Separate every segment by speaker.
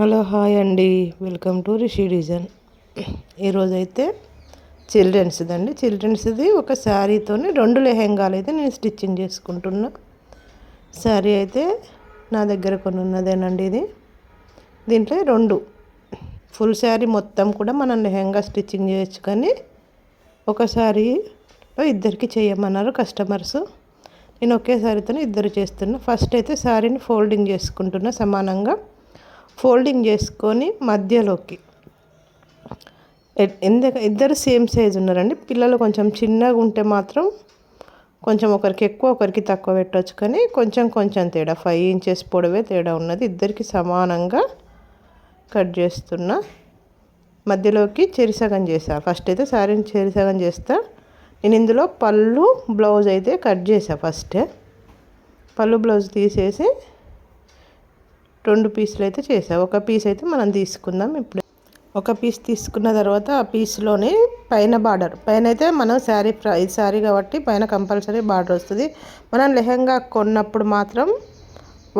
Speaker 1: Hello hi అండి. Welcome to Rishi design. ఈరోజైతే చిల్డ్రన్స్ది అండి చిల్డ్రన్స్ది ఒక శారీతోనే రెండు లెహెంగాలు అయితే నేను స్టిచ్చింగ్ చేసుకుంటున్నా. శారీ అయితే నా దగ్గర కొన్ని ఉన్నదేనండి ఇది. దీంట్లో రెండు. ఫుల్ శారీ మొత్తం కూడా మనం లెహెంగా స్టిచ్చింగ్ చేయొచ్చు కానీ ఒక శారీలో ఇద్దరికి చేయమన్నారు కస్టమర్స్. నేను ఒకే శారీతోనే ఇద్దరు చేస్తున్నా. ఫస్ట్ అయితే శారీని ఫోల్డింగ్ చేసుకుంటున్నా సమానంగా. ఫోల్డింగ్ చేసుకొని మధ్యలోకి. ఎందుకు ఇద్దరు సేమ్ సైజ్ ఉన్నారండి. పిల్లలు కొంచెం చిన్నగా ఉంటే మాత్రం కొంచెం ఒకరికి ఎక్కువ ఒకరికి తక్కువ పెట్టవచ్చు కానీ కొంచెం కొంచెం తేడా. ఫైవ్ ఇంచెస్ పొడవే తేడా ఉన్నది. ఇద్దరికి సమానంగా కట్ చేస్తున్నా మధ్యలోకి చెరిసగం చేసా. ఫస్ట్ అయితే శారీని చెరిసగం చేస్తా. నేను ఇందులో పళ్ళు బ్లౌజ్ అయితే కట్ చేసా ఫస్టే. పళ్ళు బ్లౌజ్ తీసేసి రెండు పీసులు అయితే చేసావు. ఒక పీస్ అయితే మనం తీసుకుందాం ఇప్పుడు. ఒక పీస్ తీసుకున్న తర్వాత ఆ పీస్లోనే పైన బార్డర్. పైన అయితే మనం శారీ ఇది శారీ కాబట్టి పైన కంపల్సరీ బార్డర్ వస్తుంది. మనం లెహంగా కొన్నప్పుడు మాత్రం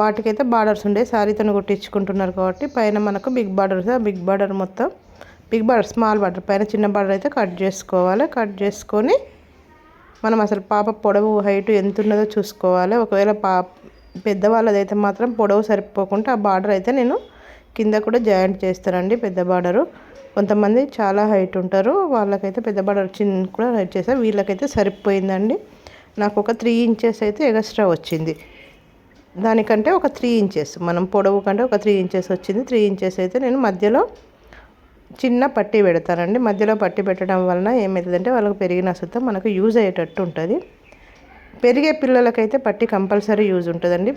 Speaker 1: వాటికైతే బార్డర్స్ ఉండే శారీతో కుట్టించుకుంటున్నారు కాబట్టి పైన మనకు బిగ్ బార్డర్ వస్తుంది. ఆ బిగ్ బార్డర్ మొత్తం బిగ్ బార్డర్ స్మాల్ బార్డర్. పైన చిన్న బార్డర్ అయితే కట్ చేసుకోవాలి. కట్ చేసుకొని మనం అసలు పాప పొడవు హైట్ ఎంత ఉన్నదో చూసుకోవాలి. ఒకవేళ పాప పెద్దవాళ్ళదైతే మాత్రం పొడవు సరిపోకుండా ఆ బార్డర్ అయితే నేను కింద కూడా జాయింట్ చేస్తానండి పెద్ద బార్డరు. కొంతమంది చాలా హైట్ ఉంటారు వాళ్ళకైతే పెద్ద బార్డర్ చిన్న కూడా హైట్ చేస్తారు. వీళ్ళకైతే సరిపోయిందండి. నాకు ఒక త్రీ ఇంచెస్ అయితే ఎక్స్ట్రా వచ్చింది. దానికంటే ఒక త్రీ ఇంచెస్ మనం పొడవు కంటే ఒక త్రీ ఇంచెస్ వచ్చింది. త్రీ ఇంచెస్ అయితే నేను మధ్యలో చిన్న పట్టి పెడతానండి. మధ్యలో పట్టీ పెట్టడం వలన ఏమవుతుందంటే వాళ్ళకి పెరిగిన సుతం మనకు యూజ్ అయ్యేటట్టు ఉంటుంది. పెరిగే పిల్లలకైతే పట్టి కంపల్సరీ యూజ్ ఉంటుందండి.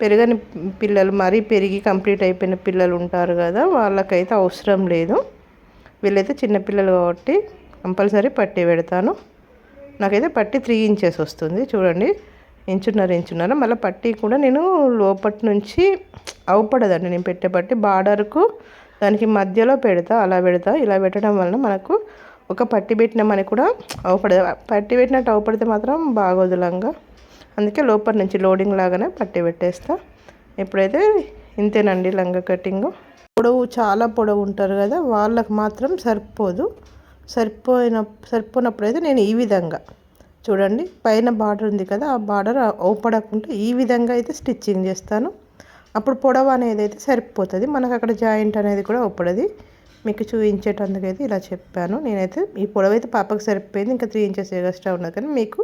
Speaker 1: పెరగని పిల్లలు మరీ పెరిగి కంప్లీట్ అయిపోయిన పిల్లలు ఉంటారు కదా వాళ్ళకైతే అవసరం లేదు. వీళ్ళైతే చిన్నపిల్లలు కాబట్టి కంపల్సరీ పట్టి పెడతాను. నాకైతే పట్టి త్రీ ఇంచెస్ వస్తుంది. చూడండి ఇంచున్నర ఇంచున్నర. మళ్ళీ పట్టి కూడా నేను లోపటి నుంచి అవపడదండి. నేను పెట్టే పట్టి బార్డర్కు దానికి మధ్యలో పెడతా అలా పెడతా. ఇలా పెట్టడం వలన మనకు ఒక పట్టి పెట్టినామని కూడా అవపడదు. పట్టి పెట్టినట్టు అవపడితే మాత్రం బాగోదులంగా అందుకే లోపల నుంచి లోడింగ్ లాగానే పట్టి పెట్టేస్తా. ఇప్పుడైతే ఇంతేనండి లంగా కటింగ్. పొడవు చాలా పొడవు ఉంటారు కదా వాళ్ళకు మాత్రం సరిపోదు. సరిపోయిన సరిపోయినప్పుడు అయితే నేను ఈ విధంగా. చూడండి పైన బార్డర్ ఉంది కదా ఆ బార్డర్ ఓపడకుండా ఈ విధంగా అయితే స్టిచ్చింగ్ చేస్తాను. అప్పుడు పొడవు అనేది అయితే సరిపోతుంది. మనకు అక్కడ జాయింట్ అనేది కూడా ఒప్పడది మీకు చూపించేటందుకైతే ఇలా చెప్పాను. నేనైతే ఈ పొడవు అయితే పాపకు సరిపోయింది. ఇంకా త్రీ ఇంచెస్ ఎక్స్ట్రా ఉన్నది కానీ మీకు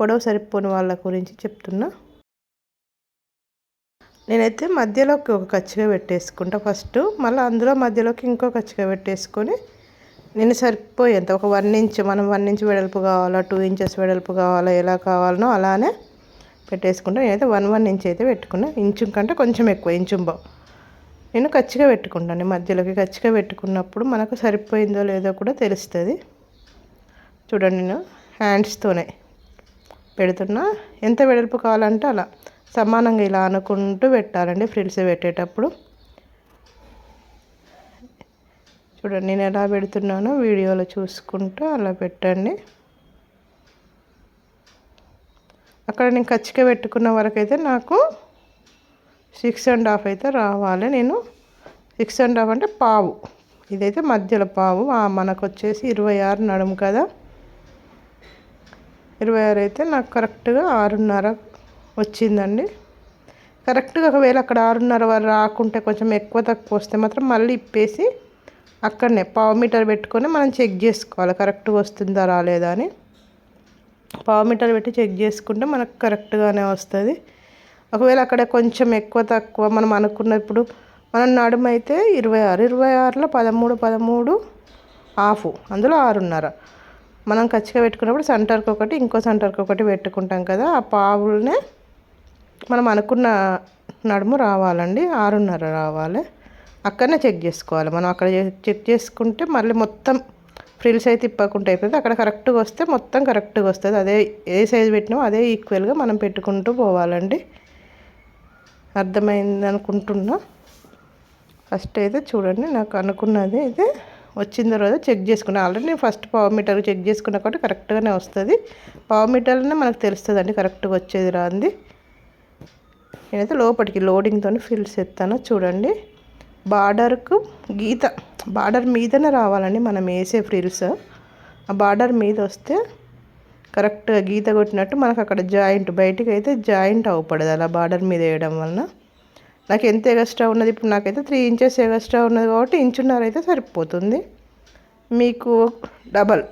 Speaker 1: పొడవు సరిపోని వాళ్ళ గురించి చెప్తున్నా. నేనైతే మధ్యలోకి ఒక కచ్చిగా పెట్టేసుకుంటా ఫస్ట్. మళ్ళీ అందులో మధ్యలోకి ఇంకో కచ్చిగా పెట్టేసుకొని నేను సరిపోయేంత ఒక వన్ ఇంచ్ మనం వన్ ఇంచ్ వెడల్పు కావాలా టూ ఇంచెస్ వెడల్పు కావాలా ఎలా కావాలనో అలానే పెట్టేసుకుంటా. నేనైతే వన్ వన్ ఇంచ్ అయితే పెట్టుకున్నా. ఇంచు కంటే కొంచెం ఎక్కువ ఇంచు నేను కచ్చిగా పెట్టుకుంటాను. మధ్యలోకి కచ్చిగా పెట్టుకున్నప్పుడు మనకు సరిపోయిందో లేదో కూడా తెలుస్తుంది. చూడండి నేను హ్యాండ్స్తోనే పెడుతున్నా. ఎంత వెడల్పు కావాలంటే అలా సమానంగా ఇలా అనుకుంటూ పెట్టాలండి ఫ్రిల్స్ పెట్టేటప్పుడు. చూడండి నేను ఎలా పెడుతున్నానో వీడియోలో చూసుకుంటూ అలా పెట్టండి. అక్కడ నేను కచ్చిగా పెట్టుకున్న వరకు అయితే నాకు సిక్స్ అండ్ హాఫ్ అయితే రావాలి. నేను సిక్స్ అండ్ హాఫ్ అంటే పావు. ఇదైతే మధ్యలో పావు. మనకు వచ్చేసి ఇరవై ఆరు నడుము కదా. ఇరవై ఆరు అయితే నాకు కరెక్ట్గా ఆరున్నర వచ్చిందండి. కరెక్ట్గా ఒకవేళ అక్కడ ఆరున్నర వారు రాకుంటే కొంచెం ఎక్కువ తక్కువ వస్తే మాత్రం మళ్ళీ ఇప్పేసి అక్కడనే పావు మీటర్ పెట్టుకొని మనం చెక్ చేసుకోవాలి. కరెక్ట్గా వస్తుందా రాలేదా అని. పావు మీటర్ పెట్టి చెక్ చేసుకుంటే మనకు కరెక్ట్గానే వస్తుంది. ఒకవేళ అక్కడ కొంచెం ఎక్కువ తక్కువ మనం అనుకున్నప్పుడు మనం నడుము అయితే ఇరవై ఆరు ఇరవై ఆరులో పదమూడు పదమూడు హాఫ్ అందులో ఆరున్నర. మనం ఖచ్చితంగా పెట్టుకున్నప్పుడు సెంటర్కి ఒకటి ఇంకో సెంటర్కి ఒకటి పెట్టుకుంటాం కదా ఆ పావులనే మనం అనుకున్న నడుము రావాలండి ఆరున్నర రావాలి. అక్కడనే చెక్ చేసుకోవాలి. మనం అక్కడ చెక్ చేసుకుంటే మళ్ళీ మొత్తం ఫ్రిల్స్ అయితే తిప్పకుండా అయిపోతుంది. అక్కడ కరెక్ట్గా వస్తే మొత్తం కరెక్ట్గా వస్తుంది. అదే ఏ సైజు పెట్టినామో అదే ఈక్వల్గా మనం పెట్టుకుంటూ పోవాలండి. అర్థమైంది అనుకుంటున్నా ఫస్ట్ అయితే చూడండి నాకు అనుకున్నది అయితే వచ్చిన తర్వాత చెక్ చేసుకున్నా. ఆల్రెడీ నేను ఫస్ట్ పవర్ మీటర్ చెక్ చేసుకున్నా కాబట్టి కరెక్ట్గానే వస్తుంది. పవర్ మీటర్లోనే మనకు తెలుస్తుంది అండి కరెక్ట్గా వచ్చేది రాంది నేనైతే లోపలికి లోడింగ్తో ఫిల్స్ ఎత్తాను చూడండి. బార్డర్కు గీత బార్డర్ మీదనే రావాలండి మనం వేసే ఫ్రిల్స్ ఆ బార్డర్ మీద వస్తే కరెక్ట్గా గీత కొట్టినట్టు మనకు అక్కడ జాయింట్ బయటికి అయితే జాయింట్ అవ్వపడదు. అలా బార్డర్ మీద వేయడం వలన నాకు ఎంత ఎగస్ట్రా ఉన్నది? ఇప్పుడు నాకైతే త్రీ ఇంచెస్ ఎగస్ట్రా ఉన్నది కాబట్టి ఇంచున్నర అయితే సరిపోతుంది. మీకు డబల్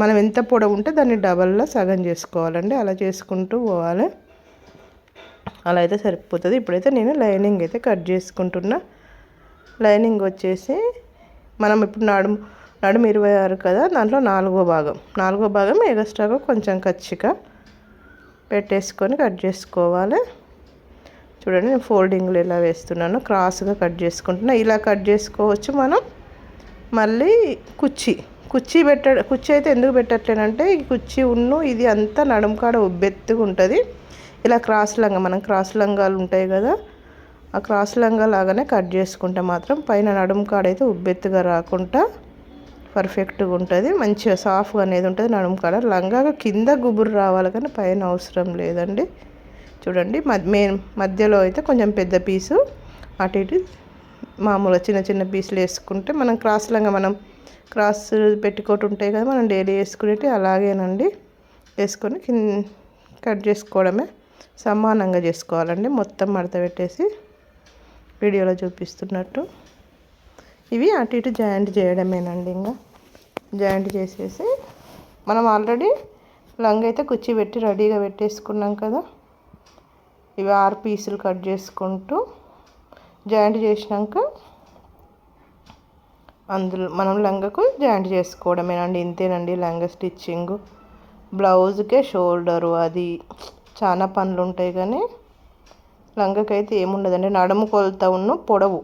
Speaker 1: మనం ఎంత పొడవు ఉంటే దాన్ని డబల్లో సగం చేసుకోవాలండి. అలా చేసుకుంటూ పోవాలి. అలా అయితే సరిపోతుంది. ఇప్పుడైతే నేను లైనింగ్ అయితే కట్ చేసుకుంటున్నా. లైనింగ్ వచ్చేసి మనం ఇప్పుడు నడుము నడుము ఇరవై ఆరు కదా దాంట్లో నాలుగో భాగం. నాలుగో భాగం ఎగస్ట్రాగా కొంచెం కచ్చిక పెట్టేసుకొని కట్ చేసుకోవాలి. చూడండి నేను ఫోల్డింగ్లు ఇలా వేస్తున్నాను క్రాస్గా కట్ చేసుకుంటున్నా. ఇలా కట్ చేసుకోవచ్చు మనం. మళ్ళీ కుచ్చీ కుర్చీ పెట్ట కుర్చీ అయితే ఎందుకు పెట్టట్లేనంటే ఈ కుర్చీ ఉన్ను ఇది అంతా నడుము కాడ ఉబ్బెత్తుగా ఉంటుంది. ఇలా క్రాస్ లంగా మనం క్రాస్ లంగాలు ఉంటాయి కదా ఆ క్రాస్ లంగా లాగానే కట్ చేసుకుంటే మాత్రం పైన నడుము కాడ అయితే ఉబ్బెత్తుగా రాకుండా పర్ఫెక్ట్గా ఉంటుంది. మంచిగా సాఫ్ట్గా అనేది ఉంటుంది. నడుము కాడ లంగాగా కింద గుబురు రావాలి కానీ పైన అవసరం లేదండి. చూడండి మెయిన్ మధ్యలో అయితే కొంచెం పెద్ద పీసు. అటు ఇటు మామూలుగా చిన్న చిన్న పీసులు వేసుకుంటే మనం క్రాస్ లంగా మనం క్రాస్ పెట్టుకోటి ఉంటాయి కదా మనం డైలీ వేసుకునేవి అలాగేనండి. వేసుకొని కట్ చేసుకోవడమే సమానంగా చేసుకోవాలండి. మొత్తం మడత పెట్టేసి వీడియోలో చూపిస్తున్నట్టు. ఇవి అటు ఇటు జాయింట్ చేయడమేనండి ఇంకా జాయింట్ చేసేసి మనం ఆల్రెడీ లంగ్ అయితే కుర్చీ పెట్టి రెడీగా పెట్టేసుకున్నాం కదా. ఇవి ఆరు పీసులు కట్ చేసుకుంటూ జాయింట్ చేసినాక అందులో మనం లంగకు జాయింట్ చేసుకోవడమేనండి. ఇంతేనండి లంగ స్టిచ్చింగ్. బ్లౌజ్కే షోల్డరు అది చాలా పనులు ఉంటాయి కానీ లంగకైతే ఏముండదండి. నడుము కొలత ఉన్న పొడవు.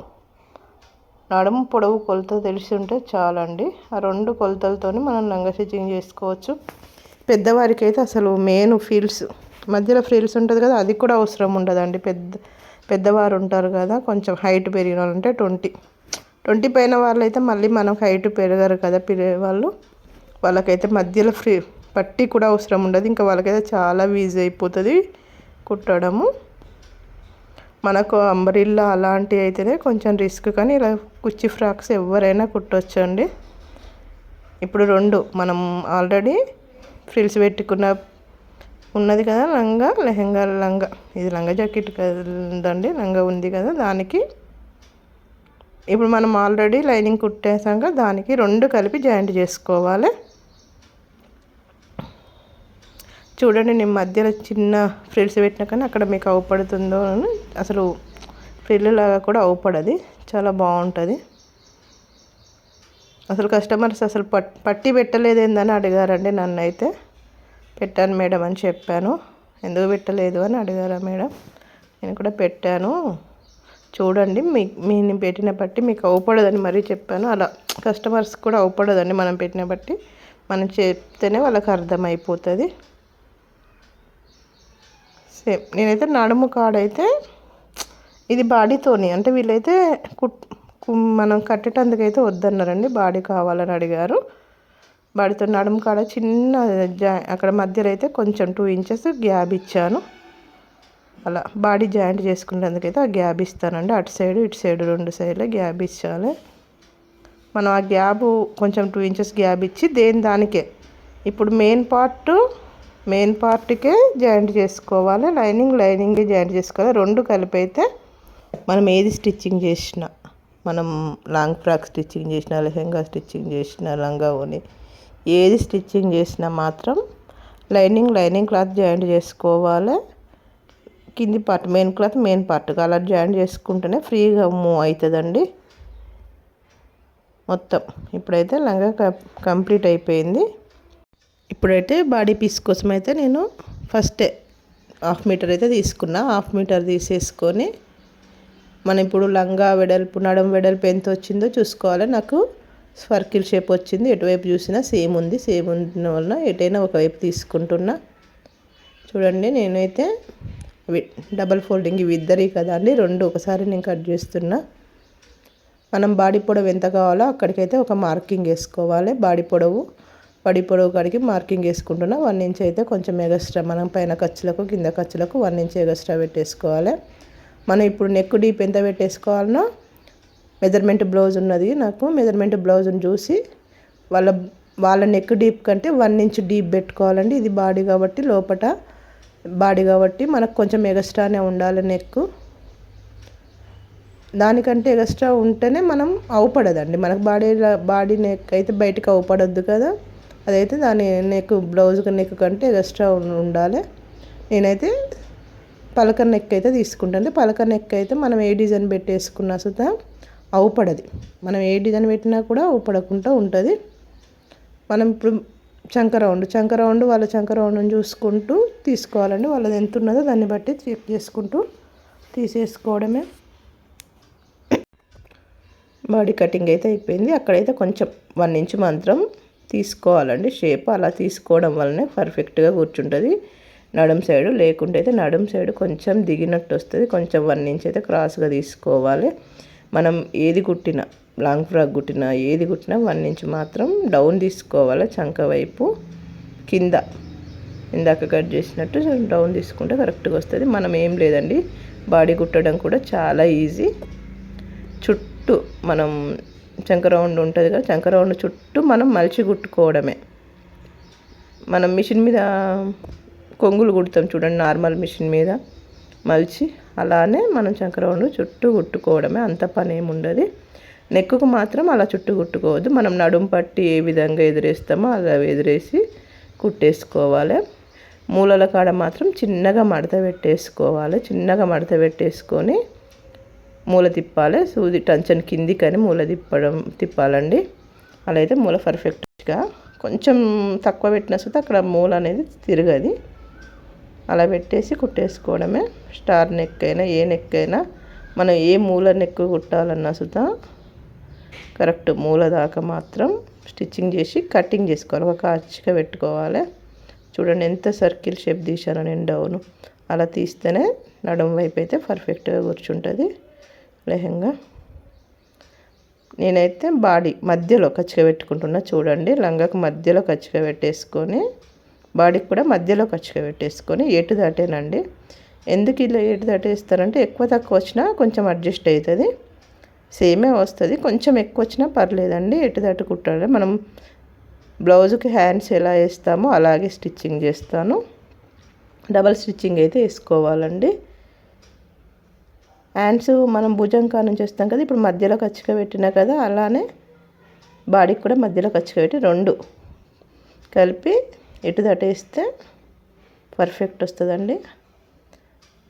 Speaker 1: నడుము పొడవు కొలత తెలిసి ఉంటే చాలండి. ఆ రెండు కొలతలతో మనం లంగ స్టిచ్చింగ్ చేసుకోవచ్చు. పెద్దవారికి అయితే అసలు మెయిన్ ఫీల్స్ మధ్యలో ఫ్రీల్స్ ఉంటుంది కదా అది కూడా అవసరం ఉండదండి. పెద్ద పెద్దవారు ఉంటారు కదా కొంచెం హైట్ పెరిగిన వాళ్ళు అంటే ట్వంటీ. ట్వంటీ పైన వాళ్ళు అయితే మళ్ళీ మనం హైట్ పెరగరు కదా పెరిగే వాళ్ళు. వాళ్ళకైతే మధ్యలో ఫ్రీ పట్టి కూడా అవసరం ఉండదు. ఇంకా వాళ్ళకైతే చాలా ఈజీ అయిపోతుంది కుట్టడము. మనకు అంబరిల్లా అలాంటివి అయితేనే కొంచెం రిస్క్ కానీ ఇలా కుచ్చి ఫ్రాక్స్ ఎవరైనా కుట్టవచ్చు అండి ఇప్పుడు రెండు మనం ఆల్రెడీ ఫ్రిల్స్ పెట్టుకున్న ఉన్నది కదా లంగా లెహంగా లంగా. ఇది లంగా జాకెట్ కదండి లంగా ఉంది కదా దానికి. ఇప్పుడు మనం ఆల్రెడీ లైనింగ్ కుట్టేసాక దానికి రెండు కలిపి జాయింట్ చేసుకోవాలి. చూడండి నేను మధ్యలో చిన్న ఫ్రిల్స్ పెట్టినా కానీ అక్కడ మీకు అవపడుతుందో అని అసలు ఫ్రిల్లాగా కూడా అవపడది. చాలా బాగుంటుంది. అసలు కస్టమర్స్ అసలు పట్ పట్టి పెట్టలేదేందని అడిగారండి నన్ను అయితే పెట్టాను మేడం అని చెప్పాను. ఎందుకు పెట్టలేదు అని అడిగారా మేడం? నేను కూడా పెట్టాను. చూడండి మీ మీ పెట్టిన బట్టి మీకు అవపడదని మరీ చెప్పాను. అలా కస్టమర్స్ కూడా అవపడదండి మనం పెట్టిన బట్టి. మనం చెప్తేనే వాళ్ళకి అర్థమైపోతుంది. సేమ్ నేనైతే నడుము కాడైతే ఇది బాడీతోని. అంటే వీళ్ళైతే కుట్ మనం కట్టేటందుకైతే వద్దన్నారండి. బాడీ కావాలని అడిగారు. బాడీతో నడుము కాడ చిన్న జా అక్కడ మధ్యలో అయితే కొంచెం టూ ఇంచెస్ గ్యాప్ ఇచ్చాను. అలా బాడీ జాయింట్ చేసుకునేందుకైతే ఆ గ్యాప్ ఇస్తానండి. అటు సైడ్ ఇటు సైడ్ రెండు సైడ్లో గ్యాప్ ఇచ్చాలి. మనం ఆ గ్యాప్ కొంచెం టూ ఇంచెస్ గ్యాప్ ఇచ్చి దేని దానికే. ఇప్పుడు మెయిన్ పార్ట్ మెయిన్ పార్ట్కే జాయింట్ చేసుకోవాలి. లైనింగ్ లైనింగ్ జాయింట్ చేసుకోవాలి. రెండు కలిపి అయితే మనం ఏది స్టిచ్చింగ్ చేసినా మనం లాంగ్ ఫ్రాక్ స్టిచ్చింగ్ చేసిన లెహెంగా స్టిచ్చింగ్ చేసిన లంగా ఓని ఏది స్టిచ్చింగ్ చేసినా మాత్రం లైనింగ్ లైనింగ్ క్లాత్ జాయింట్ చేసుకోవాలి. కింది part main cloth main part అలా జాయింట్ చేసుకుంటేనే ఫ్రీగా మూవ్ అవుతుందండి. మొత్తం ఇప్పుడైతే లంగా కంప్లీట్ అయిపోయింది. ఇప్పుడైతే బాడీ పీస్ కోసం అయితే నేను ఫస్టే హాఫ్ మీటర్ అయితే తీసుకున్నా. హాఫ్ మీటర్ తీసేసుకొని మనం ఇప్పుడు లంగా వెడల్పు నడం వెడల్పు ఎంత వచ్చిందో చూసుకోవాలి. నాకు స్వర్కిల్ షేప్ వచ్చింది. ఎటువైపు చూసినా సేమ్ ఉంది. సేమ్ ఉన్న వలన ఎటైనా ఒకవైపు తీసుకుంటున్నా. చూడండి నేనైతే డబల్ ఫోల్డింగ్ ఇవి ఇద్దరి కదా అండి. రెండు ఒకసారి నేను కట్ చేస్తున్నా. మనం బాడీ పొడవు ఎంత కావాలో అక్కడికైతే ఒక మార్కింగ్ వేసుకోవాలి. బాడీ పొడవు పడి పొడవు కాడికి మార్కింగ్ వేసుకుంటున్నా. వన్ ఇంచ్ అయితే కొంచెం ఎగస్ట్రా మనం పైన ఖర్చులకు కింద ఖర్చులకు వన్ ఇంచ్ ఎగస్ట్రా పెట్టేసుకోవాలి. మనం ఇప్పుడు నెక్ డీప్ ఎంత పెట్టేసుకోవాలనో మెజర్మెంట్ బ్లౌజ్ ఉన్నది నాకు. మెజర్మెంట్ బ్లౌజ్ని చూసి వాళ్ళ వాళ్ళ నెక్ డీప్ కంటే వన్ ఇంచ్ డీప్ పెట్టుకోవాలండి. ఇది బాడీ కాబట్టి లోపట బాడీ కాబట్టి మనకు కొంచెం ఎగస్ట్రానే ఉండాలి నెక్. దానికంటే ఎగస్ట్రా ఉంటేనే మనం అవుపడదండి మనకు బాడీ బాడీ నెక్ అయితే బయటకు అవుపడద్దు కదా. అదైతే దాని నెక్ బ్లౌజ్ నెక్ కంటే ఎక్స్ట్రా ఉండాలి. నేనైతే పలక నెక్ అయితే తీసుకుంటాను పలక నెక్ అయితే మనం ఏ డిజైన్ పెట్టేసుకున్నా సుతా అవుపడది మనం ఏ డిజైన్ పెట్టినా కూడా అవుపడకుండా ఉంటుంది. మనం ఇప్పుడు చంక రౌండ్ చంక రౌండ్ వాళ్ళ చంక రౌండ్ని చూసుకుంటూ తీసుకోవాలండి. వాళ్ళది ఎంత ఉన్నదో దాన్ని బట్టి చెక్ చేసుకుంటూ తీసేసుకోవడమే. బాడీ కటింగ్ అయితే అయిపోయింది. అక్కడైతే కొంచెం వన్ ఇంచ్ మాత్రం తీసుకోవాలండి. షేప్ అలా తీసుకోవడం వల్లనే పర్ఫెక్ట్గా కూర్చుంటుంది. నడుం సైడు లేకుంటే అయితే నడుం సైడు కొంచెం దిగినట్టు వస్తుంది. కొంచెం వన్ ఇంచ్ అయితే క్రాస్గా తీసుకోవాలి. మనం ఏది కుట్టినా లాంగ్ ఫ్రాక్ కుట్టినా ఏది కుట్టినా వన్ ఇంచ్ మాత్రం డౌన్ తీసుకోవాలి చంక వైపు. కింద ఇందాక కట్ చేసినట్టు డౌన్ తీసుకుంటే కరెక్ట్గా వస్తుంది. మనం ఏం లేదండి. బాడీ కుట్టడం కూడా చాలా ఈజీ. చుట్టూ మనం చంక రౌండ్ ఉంటుంది కదా చంక రౌండ్ చుట్టూ మనం మలిచి కుట్టుకోవడమే. మనం మిషన్ మీద కొంగులు కుడతాం చూడండి నార్మల్ మిషన్ మీద మలిచి అలానే మనం చంక రౌండ్ చుట్టూ కుట్టుకోవడమే అంత పని ఏముండదు నెక్కుకు మాత్రం అలా చుట్టూ కుట్టుకోవద్దు. మనం నడుము పట్టి ఏ విధంగా ఎదురేస్తామో అలా ఎదురేసి కుట్టేసుకోవాలి. మూలల కాడ మాత్రం చిన్నగా మడత పెట్టేసుకోవాలి చిన్నగా మడత పెట్టేసుకొని మూల తిప్పాలి. సూది టంచన్ కిందికని మూల తిప్పడం తిప్పాలండి. అలా అయితే మూల పర్ఫెక్ట్గా. కొంచెం తక్కువ పెట్టిన సుత అక్కడ మూల అనేది తిరగది. అలా పెట్టేసి కుట్టేసుకోవడమే. స్టార్ నెక్ అయినా ఏ నెక్ అయినా మనం ఏ మూల నెక్ కుట్టాలన్నా సుతా కరెక్ట్ మూల దాకా మాత్రం స్టిచ్చింగ్ చేసి కటింగ్ చేసుకోవాలి. ఒక అచ్చిగా పెట్టుకోవాలి. చూడండి ఎంత సర్కిల్ షేప్ తీసాను నేను డౌను. అలా తీస్తేనే నడుము వైపు అయితే పర్ఫెక్ట్గా కూర్చుంటుంది. లెహంగా. నేనైతే బాడీ మధ్యలో కచ్చిగా పెట్టుకుంటున్నా చూడండి. లంగాకు మధ్యలో కచ్చిగా పెట్టేసుకొని బాడీకి కూడా మధ్యలో కచ్చిగా పెట్టేసుకొని ఎటు దాటేనండి. ఎందుకు ఇలా ఎటు దాటేస్తారంటే ఎక్కువ తక్కువ వచ్చినా కొంచెం అడ్జస్ట్ అవుతుంది. సేమే వస్తుంది. కొంచెం ఎక్కువ వచ్చినా పర్లేదండి ఎటు దాటు కుట్టాలి మనం బ్లౌజ్కి హ్యాండ్స్ ఎలా వేస్తామో అలాగే స్టిచ్చింగ్ చేస్తాను. డబల్ స్టిచ్చింగ్ అయితే వేసుకోవాలండి. హ్యాండ్స్ మనం భుజం కా నుంచి వస్తాం కదా ఇప్పుడు మధ్యలో కచ్చిక పెట్టినా కదా అలానే బాడీకి కూడా మధ్యలో కచ్చిక పెట్టి రెండు కలిపి ఎటు దటేస్తే పర్ఫెక్ట్ వస్తుందండి.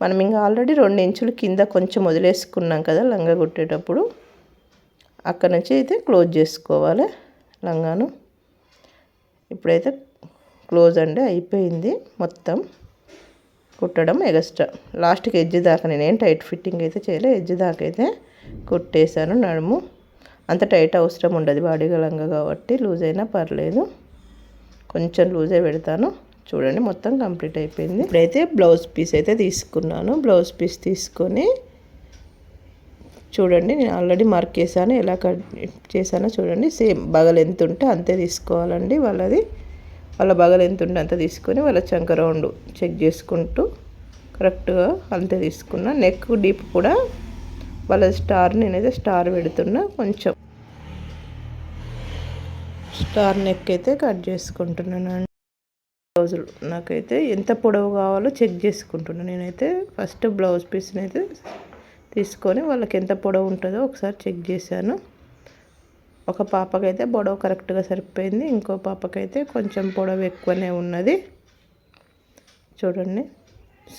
Speaker 1: మనం ఇంకా ఆల్రెడీ రెండు ఇంచులు కింద కొంచెం వదిలేసుకున్నాం కదా లంగా కుట్టేటప్పుడు. అక్కడ నుంచి అయితే క్లోజ్ చేసుకోవాలి లంగాను. ఇప్పుడైతే క్లోజ్ అండి అయిపోయింది మొత్తం. కుట్టడం ఎగస్ట్రా లాస్ట్కి ఎడ్జ్ దాకా నేనేం టైట్ ఫిట్టింగ్ అయితే చేయలే ఎడ్జ్ దాకా అయితే కుట్టేశాను నడుము. అంత టైట్ అవసరం ఉండదు బాడీ లంగా కాబట్టి లూజ్ అయినా పర్లేదు. కొంచెం లూజే పెడతాను. చూడండి మొత్తం కంప్లీట్ అయిపోయింది. ఇప్పుడైతే బ్లౌజ్ పీస్ అయితే తీసుకున్నాను. బ్లౌజ్ పీస్ తీసుకొని చూడండి నేను ఆల్రెడీ మార్క్ చేశాను. ఎలా కట్ చేశానో చూడండి. సేమ్ బగలు ఎంత ఉంటే అంతే తీసుకోవాలండి వాళ్ళది. వాళ్ళ బగలు ఎంత ఉంటే అంత తీసుకొని వాళ్ళ చంక రౌండ్ చెక్ చేసుకుంటూ కరెక్ట్గా అంతే తీసుకున్నా నెక్ డీప్ కూడా వాళ్ళ స్టార్ నేనైతే స్టార్ పెడుతున్నా కొంచెం. స్టార్ నెక్ అయితే కట్ చేసుకుంటున్నాను. బ్లౌజులు నాకైతే ఎంత పొడవు కావాలో చెక్ చేసుకుంటున్నాను నేనైతే ఫస్ట్ బ్లౌజ్ పీస్ని అయితే తీసుకొని వాళ్ళకి ఎంత పొడవు ఉంటుందో ఒకసారి చెక్ చేశాను. ఒక పాపకైతే పొడవు కరెక్ట్గా సరిపోయింది. ఇంకో పాపకైతే కొంచెం పొడవు ఎక్కువనే ఉన్నది. చూడండి.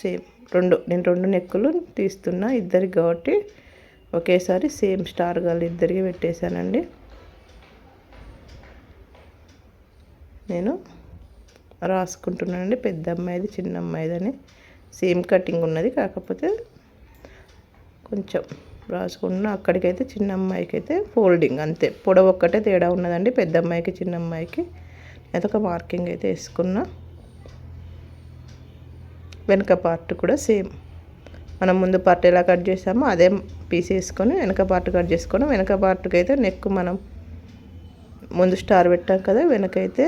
Speaker 1: సేమ్ రెండు నేను రెండు నెక్కులు తీస్తున్నా ఇద్దరికి కాబట్టి ఒకేసారి సేమ్ స్టార్ గాలు ఇద్దరికి పెట్టేశానండి. నేను రాసుకుంటున్నానండి. పెద్ద అమ్మాయిది చిన్న అమ్మాయిదని. సేమ్ కటింగ్ ఉన్నది. కాకపోతే కొంచెం రాసుకున్న అక్కడికైతే చిన్న అమ్మాయికి అయితే ఫోల్డింగ్ అంతే. పొడవు ఒక్కటే తేడా ఉన్నదండి. పెద్ద అమ్మాయికి చిన్న అమ్మాయికి. అదొక మార్కింగ్ అయితే వేసుకున్నా. వెనక పార్ట్ కూడా సేమ్. మనం ముందు పార్ట్ ఎలా కట్ చేసామో అదే పీస్ వేసుకొని వెనక పార్ట్ కట్ చేసుకొని వెనక పార్ట్కి అయితే నెక్ మనం ముందు స్టార్ పెట్టాం కదా వెనకైతే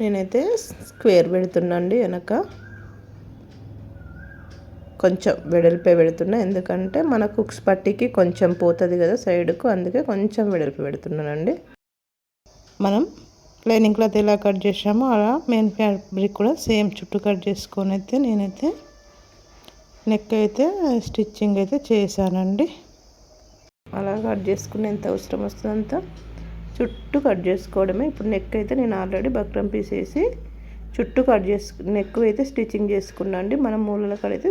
Speaker 1: నేనైతే స్క్వేర్ పెడుతున్నాండి వెనక. కొంచెం వెడల్పే పెడుతున్నా. ఎందుకంటే మన కుక్స్ పట్టికి కొంచెం పోతుంది కదా సైడ్కు అందుకే కొంచెం వెడల్పు పెడుతున్నానండి. మనం లైనింగ్ క్లాత్ ఎలా కట్ చేసామో అలా మెయిన్ ఫ్యాబ్రిక్ కూడా సేమ్ చుట్టూ కట్ చేసుకొని అయితే నేనైతే నెక్ అయితే స్టిచ్చింగ్ అయితే చేశానండి. అలా కట్ చేసుకుని ఎంత అవసరం వస్తుందంత చుట్టూ కట్ చేసుకోవడమే. ఇప్పుడు నెక్ అయితే నేను ఆల్రెడీ బక్రం పీస్ వేసి చుట్టూ కట్ చేసు నెక్ అయితే స్టిచ్చింగ్ చేసుకున్నా అండి. మనం మూలల కడైతే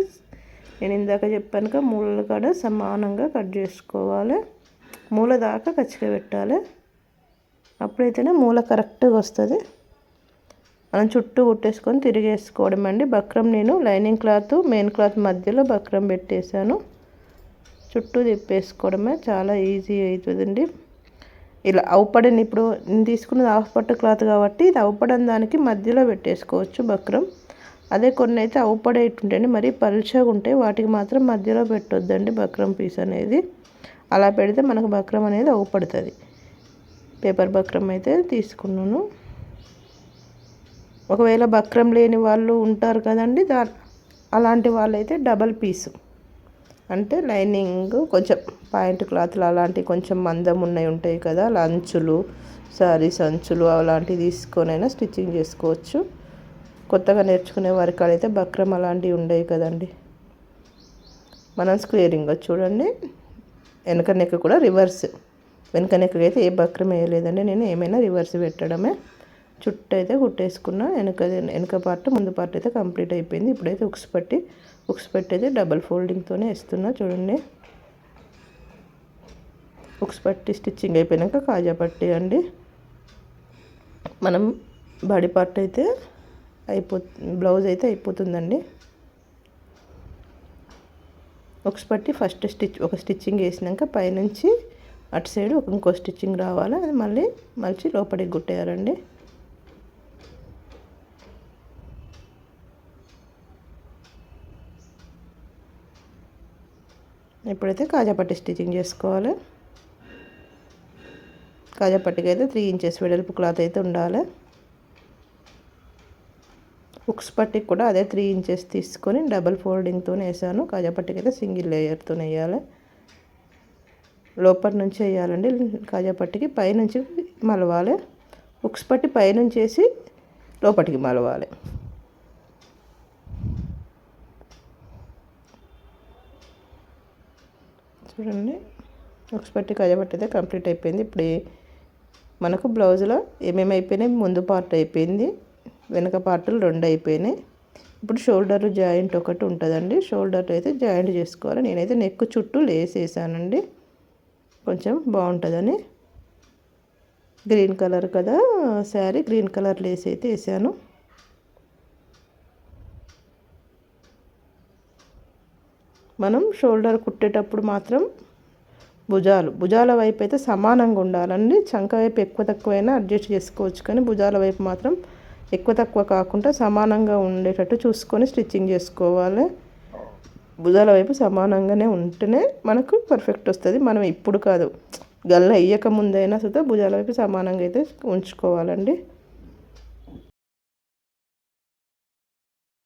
Speaker 1: నేను ఇందాక చెప్పాను కదా మూలల కాడ సమానంగా కట్ చేసుకోవాలి. మూల దాకా కచ్చిగా పెట్టాలి. అప్పుడైతేనే మూల కరెక్ట్గా వస్తుంది. మనం చుట్టూ కుట్టేసుకొని తిరిగేసుకోవడం అండి. బక్రం నేను లైనింగ్ క్లాత్ మెయిన్ క్లాత్ మధ్యలో బక్రం పెట్టేశాను. చుట్టూ తిప్పేసుకోవడమే చాలా ఈజీ అవుతుందండి. ఇలా అవుపడని ఇప్పుడు నేను తీసుకున్నది హాఫ్ పట్టు క్లాత్ కాబట్టి ఇది అవుపడని దానికి మధ్యలో పెట్టేసుకోవచ్చు బక్రం. అదే కొన్ని అయితే అవుపడేటుంటండి మరీ పలుచగా ఉంటాయి. వాటికి మాత్రం మధ్యలో పెట్టొద్దండి బక్రం పీస్ అనేది. అలా పెడితే మనకు బక్రం అనేది అవుపడుతుంది పేపర్ బక్రం అయితే తీసుకున్నాను. ఒకవేళ బక్రం లేని వాళ్ళు ఉంటారు కదండి దా అలాంటి వాళ్ళైతే డబల్ పీసు. అంటే లైనింగ్ కొంచెం పాయింట్ క్లాత్లు అలాంటివి కొంచెం మందం ఉన్నాయి ఉంటాయి కదా లంచులు సారీ అంచులు అలాంటివి తీసుకొనైనా స్టిచ్చింగ్ చేసుకోవచ్చు. కొత్తగా నేర్చుకునే వారి అయితే బక్రం అలాంటివి ఉండేవి కదండి. మనం స్క్వేరింగ్గా చూడండి. వెనక నెక్క కూడా రివర్స్. వెనక నెక్కకైతే అయితే ఏ బక్రం వేయలేదండి. నేను ఏమైనా రివర్స్ పెట్టడమే. చుట్టూ అయితే కుట్టేసుకున్న వెనక వెనక పార్ట్ ముందు పార్ట్ అయితే కంప్లీట్ అయిపోయింది. ఇప్పుడైతే ఉక్స్ పట్టి ఉక్స్ పట్టి అయితే డబల్ ఫోల్డింగ్తోనే వేస్తున్నా చూడండి. ఉక్స్ పట్టి స్టిచ్చింగ్ అయిపోయాక కాజా పట్టి అండి. మనం బాడీ పార్ట్ అయితే అయిపో బ్లౌజ్ అయితే అయిపోతుందండి. ఒక పట్టి ఫస్ట్ స్టిచ్ ఒక స్టిచ్చింగ్ వేసినాక పైనుంచి అటు సైడ్ ఒక ఇంకో స్టిచ్చింగ్ రావాలి? అది మళ్ళీ మళ్ళీ లోపలికి కుట్టేయాలండి ఇప్పుడైతే కాజాపట్టి స్టిచ్చింగ్ చేసుకోవాలి. కాజాపట్టికి అయితే త్రీ ఇంచెస్ వెడల్పు క్లాత్ అయితే ఉండాలి. హుక్స్ పట్టికి కూడా అదే త్రీ ఇంచెస్ తీసుకొని డబల్ ఫోల్డింగ్తో వేసాను. కాజాపట్టికి అయితే సింగిల్ లేయర్తో వేయాలి. లోపల నుంచి వేయాలండి. కాజాపట్టికి పైనుంచి మలవాలి. హుక్స్ పట్టి పైనుంచి వేసి లోపలికి మలవాలి. చూడండి. హుక్స్ పట్టి కాజాపట్టి అయితే కంప్లీట్ అయిపోయింది. ఇప్పుడు మనకు బ్లౌజ్లో ఏమేమి అయిపోయినాయి? ముందు పార్ట్ అయిపోయింది. వెనక పార్టులు రెండు అయిపోయినాయి. ఇప్పుడు షోల్డర్ జాయింట్ ఒకటి ఉంటుందండి. షోల్డర్ అయితే జాయింట్ చేసుకోవాలి. నేనైతే నెక్ చుట్టూ లేసేసానండి. కొంచెం బాగుంటుందని. గ్రీన్ కలర్ కదా శారీ గ్రీన్ కలర్ లేస్ అయితే వేసాను. మనం షోల్డర్ కుట్టేటప్పుడు మాత్రం భుజాలు భుజాల వైపు అయితే సమానంగా ఉండాలండి. చంక వైపు ఎక్కువ తక్కువైనా అడ్జస్ట్ చేసుకోవచ్చు కానీ భుజాల వైపు మాత్రం ఎక్కువ తక్కువ కాకుండా సమానంగా ఉండేటట్టు చూసుకొని స్టిచ్చింగ్ చేసుకోవాలి. భుజాల వైపు సమానంగానే ఉంటేనే మనకు పర్ఫెక్ట్ వస్తుంది. మనం ఇప్పుడు కాదు గల్ల అయ్యక ముందైనా సుతా భుజాల వైపు సమానంగా అయితే ఉంచుకోవాలండి.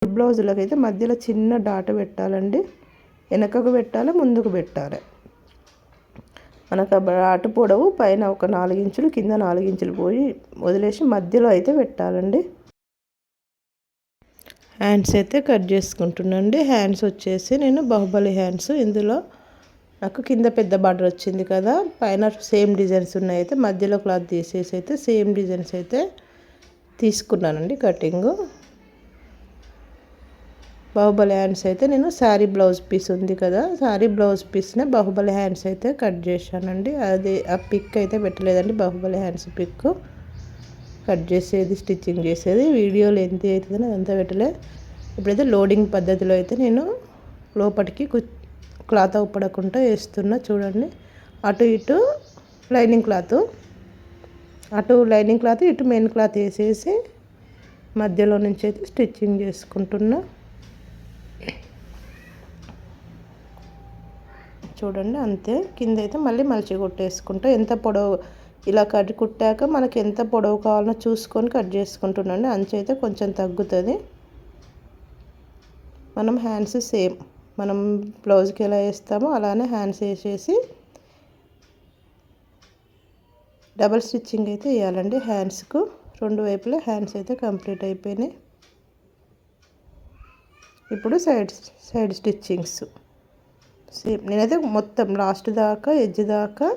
Speaker 1: బ్లౌజులకైతే మధ్యలో చిన్న డాట్ పెట్టాలండి. వెనకకు పెట్టాలి ముందుకు పెట్టాలి. మనకు అటు పొడవు పైన ఒక నాలుగించులు కింద నాలుగించులు పోయి వదిలేసి మధ్యలో అయితే పెట్టాలండి. హ్యాండ్స్ అయితే కట్ చేసుకుంటున్నాండి హ్యాండ్స్ వచ్చేసి నేను బాహుబలి హ్యాండ్స్ ఇందులో. నాకు కింద పెద్ద బార్డర్ వచ్చింది కదా పైన సేమ్ డిజైన్స్ ఉన్నాయి అయితే మధ్యలో క్లాత్ తీసేసి అయితే సేమ్ డిజైన్స్ అయితే తీసుకున్నానండి కటింగు. బాహుబలి హ్యాండ్స్ అయితే నేను శారీ బ్లౌజ్ పీస్ ఉంది కదా శారీ బ్లౌజ్ పీస్నే బాహుబలి హ్యాండ్స్ అయితే కట్ చేశానండి. అది ఆ పిక్ అయితే పెట్టలేదండి బాహుబలి హ్యాండ్స్ పిక్ కట్ చేసేది స్టిచ్చింగ్ చేసేది వీడియోలు ఎంత అవుతుందని అదంతా పెట్టలే. ఇప్పుడైతే లోడింగ్ పద్ధతిలో అయితే నేను లోపలికి క్లాత్ అవ్వపడకుండా వేస్తున్నా చూడండి. అటు ఇటు లైనింగ్ క్లాత్ అటు లైనింగ్ క్లాత్ ఇటు మెయిన్ క్లాత్ వేసేసి మధ్యలో నుంచి అయితే స్టిచ్చింగ్ చేసుకుంటున్నా. చూడండి అంతే. కింద అయితే మళ్ళీ మలిచి కొట్టేసుకుంటా. ఎంత పొడవు ఇలా కట్ కుట్టాక మనకి ఎంత పొడవు కావాలో చూసుకొని కట్ చేసుకుంటున్నాండి అంచు అయితే కొంచెం తగ్గుతుంది. మనం హ్యాండ్స్ సేమ్. మనం బ్లౌజ్కి ఎలా వేస్తామో అలానే హ్యాండ్స్ వేసేసి డబల్ స్టిచ్చింగ్ అయితే వేయాలండి హ్యాండ్స్కు. రెండు వైపులా హ్యాండ్స్ అయితే కంప్లీట్ అయిపోయినాయి. ఇప్పుడు సైడ్ సైడ్ స్టిచ్చింగ్స్. సేమ్. నేనైతే మొత్తం లాస్ట్ దాకా ఎడ్జ్ దాకా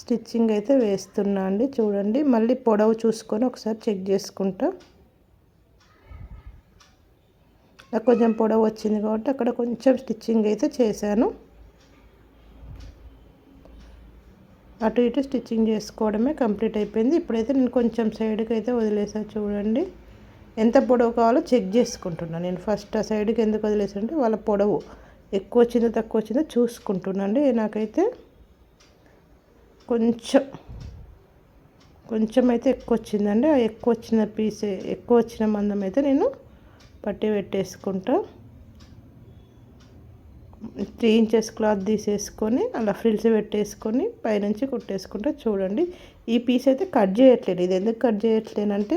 Speaker 1: స్టిచ్చింగ్ అయితే వేస్తున్నా అండి. చూడండి. మళ్ళీ పొడవు చూసుకొని ఒకసారి చెక్ చేసుకుంటా. నాకు కొంచెం పొడవు వచ్చింది కాబట్టి అక్కడ కొంచెం స్టిచ్చింగ్ అయితే చేశాను. అటు ఇటు స్టిచ్చింగ్ చేసుకోవడమే కంప్లీట్ అయిపోయింది. ఇప్పుడైతే నేను కొంచెం సైడ్కి అయితే వదిలేసా చూడండి. ఎంత పొడవు కావాలో చెక్ చేసుకుంటున్నాను నేను ఫస్ట్ ఆ సైడ్కి ఎందుకు వదిలేసానంటే వాళ్ళ పొడవు. ఎక్కువ వచ్చిందో తక్కువ వచ్చిందో చూసుకుంటున్నాండి నాకైతే కొంచెం కొంచెం అయితే ఎక్కువ వచ్చిందండి. ఆ ఎక్కువ వచ్చిన పీస్ ఎక్కువ వచ్చిన మందం అయితే నేను పట్టి పెట్టేసుకుంటా. త్రీ ఇంచెస్ క్లాత్ తీసేసుకొని అలా ఫ్రిల్స్ పెట్టేసుకొని పైనుంచి కుట్టేసుకుంటా చూడండి. ఈ పీస్ అయితే కట్ చేయట్లేదు. ఇది ఎందుకు కట్ చేయట్లేనంటే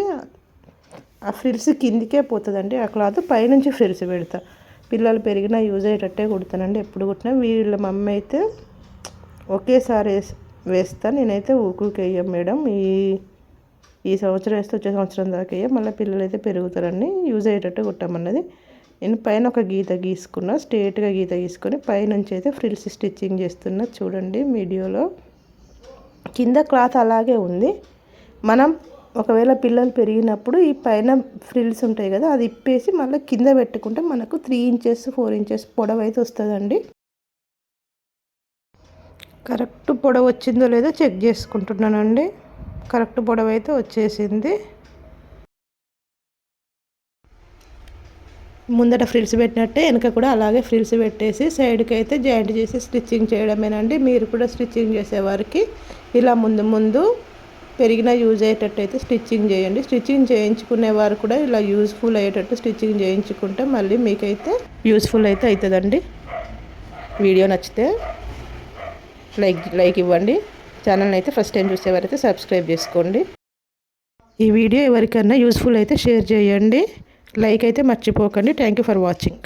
Speaker 1: ఆ ఫ్రిల్స్ కిందికే పోతుందండి. ఆ క్లాత్ పైనుంచి ఫ్రిల్స్ పెడతా. పిల్లలు పెరిగినా యూజ్ అయ్యేటట్టే కుడతానండి. ఎప్పుడు కుట్టినా వీళ్ళ మమ్మీ అయితే ఒకేసారి వేసి వేస్తా. నేనైతే ఊకుకి వేయం మేడం. ఈ ఈ సంవత్సరం వేస్తే వచ్చే సంవత్సరం దాకా వేయం మళ్ళీ పిల్లలు అయితే పెరుగుతారండి. యూజ్ అయ్యేటట్టు కుట్టామన్నది. నేను పైన ఒక గీత గీసుకున్న స్ట్రేట్గా గీత గీసుకొని పైనుంచి అయితే ఫ్రిల్స్ స్టిచ్చింగ్ చేస్తున్నా చూడండి వీడియోలో. కింద క్లాత్ అలాగే ఉంది. మనం ఒకవేళ పిల్లలు పెరిగినప్పుడు ఈ పైన ఫ్రిల్స్ ఉంటాయి కదా అది ఇప్పేసి మళ్ళీ కింద పెట్టుకుంటే మనకు త్రీ ఇంచెస్ ఫోర్ ఇంచెస్ పొడవు అయితే వస్తుందండి. కరెక్ట్ పొడవు వచ్చిందో లేదో చెక్ చేసుకుంటున్నానండి. కరెక్ట్ పొడవు అయితే వచ్చేసింది. ముందట ఫ్రిల్స్ పెట్టినట్టే వెనక కూడా అలాగే ఫ్రిల్స్ పెట్టేసి సైడ్కి అయితే జాయింట్ చేసి స్టిచ్చింగ్ చేయడమేనండి. మీరు కూడా స్టిచ్చింగ్ చేసేవారికి ఇలా ముందు ముందు పెరిగిన యూజ్ అయ్యేటట్టు అయితే స్టిచ్చింగ్ చేయండి. స్టిచ్చింగ్ చేయించుకునే వారు కూడా ఇలా యూజ్ఫుల్ అయ్యేటట్టు స్టిచ్చింగ్ చేయించుకుంటే మళ్ళీ మీకైతే యూస్ఫుల్ అయితే అవుతుందండి వీడియో నచ్చితే లైక్ లైక్ ఇవ్వండి. ఛానల్ని అయితే ఫస్ట్ టైం చూసేవారైతే సబ్స్క్రైబ్ చేసుకోండి. ఈ వీడియో ఎవరికైనా యూస్ఫుల్ అయితే షేర్ చేయండి. లైక్ అయితే మర్చిపోకండి. Thank you for watching.